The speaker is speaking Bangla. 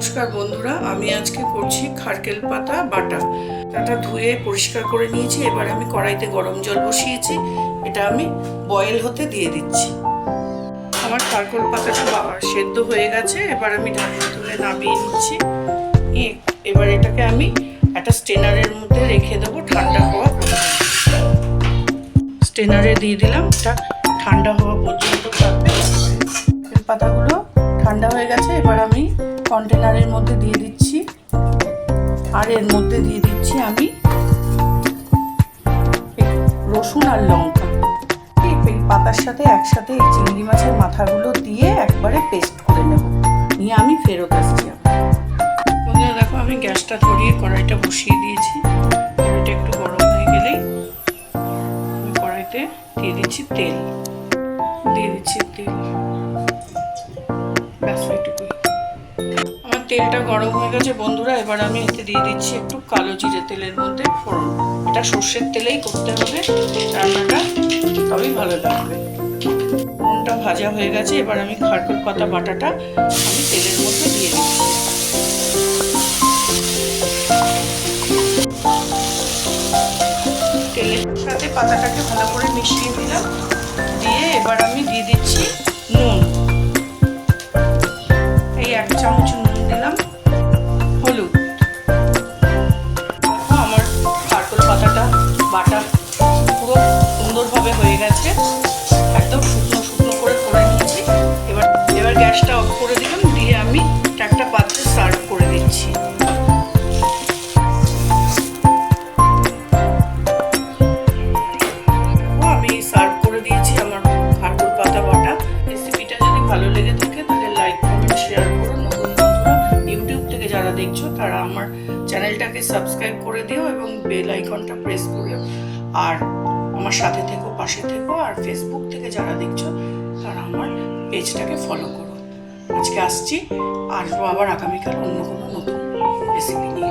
নমস্কার বন্ধুরা, আমি আজকে করছি খারকেল পাতা বাটা। পাতাটা ধুয়ে পরিষ্কার করে নিয়েছি, এবার আমি কড়াইতে গরম জল বসিয়েছি, এটা আমি বয়েল হতে দিয়ে দিচ্ছি। আমার খারকেল পাতাটা সেদ্ধ হয়ে গেছে, এবার আমি ঢাকনা তুলে নামিয়ে নিচ্ছি। এবার এটাকে আমি একটা স্টেনারের মধ্যে রেখে দেবো ঠান্ডা হওয়া স্টেনারে দিয়ে দিলাম, এটা ঠান্ডা হওয়া পর্যন্ত থাকবে। পাতাগুলো ঠান্ডা হয়ে গেছে, এবার আমি কন্টেনারের মধ্যে দিয়ে দিচ্ছি। আর এর মধ্যে দিয়ে দিচ্ছি আমি রসুন আর লঙ্কা। এই পাতার সাথে একসাথে এই চিংড়ি মাছের মাথাগুলো দিয়ে একবারে পেস্ট করে নেব। নিয়ে আমি ফেরত আসছি বন্ধুরা, দেখো আমি গ্যাসটা ধরিয়ে কড়াইটা বসিয়ে দিয়েছি। কড়াইটা একটু গরম হয়ে গেলেই কড়াইতে দিয়ে দিচ্ছি তেল। দিয়ে দিচ্ছি তেল। তেলটা গরম হয়ে গেছে, বন্ধুরা, এবার আমি এতে দিয়ে দিচ্ছি একটু কালো জিরে তেলের মধ্যে ফোড়ন। এটা সর্ষের তেলেই করতে হবে, রান্নাটা তবেই ভালো লাগবে। ফোড়নটা ভাজা হয়ে গেছে, এবার আমি খারকুল পাতা বাটাটা আমি তেলের মধ্যে দিয়ে দিচ্ছি। তেলের সাথে পাতাটাকে ভালো করে মিশিয়ে দিলাম, দিয়ে এবার আমি দিয়ে দিচ্ছি নুন। এই এক চামচ নুন বাটা পুরো সুন্দরভাবে হয়ে গেছে। একদম শুকনো শুকনো করে করে নিয়েছি। এবার এবার গ্যাসটা অফ করে দিলাম, দিয়ে আমি একটা পাত্রে সার্ভ করে দিচ্ছি। আমি সার্ভ করে দিয়েছি আমার পাতা বাটা। রেসিপিটা ভালো লেগে থাকে লাইক ইউটিউব থেকে যারা দেখছ, তারা আমার চ্যানেলটাকে সাবস্ক্রাইব করে দিও এবং বেল আইকনটা প্রেস করে আর আমার সাথে থেকো, পাশে থেকো, আর ফেসবুক থেকে যারা দেখছ, তারা আমার পেজটাকে ফলো করো। আজকে আসছি, আসব আবার আগামীকাল অন্য কোনো নতুন রেসিপি নিয়ে।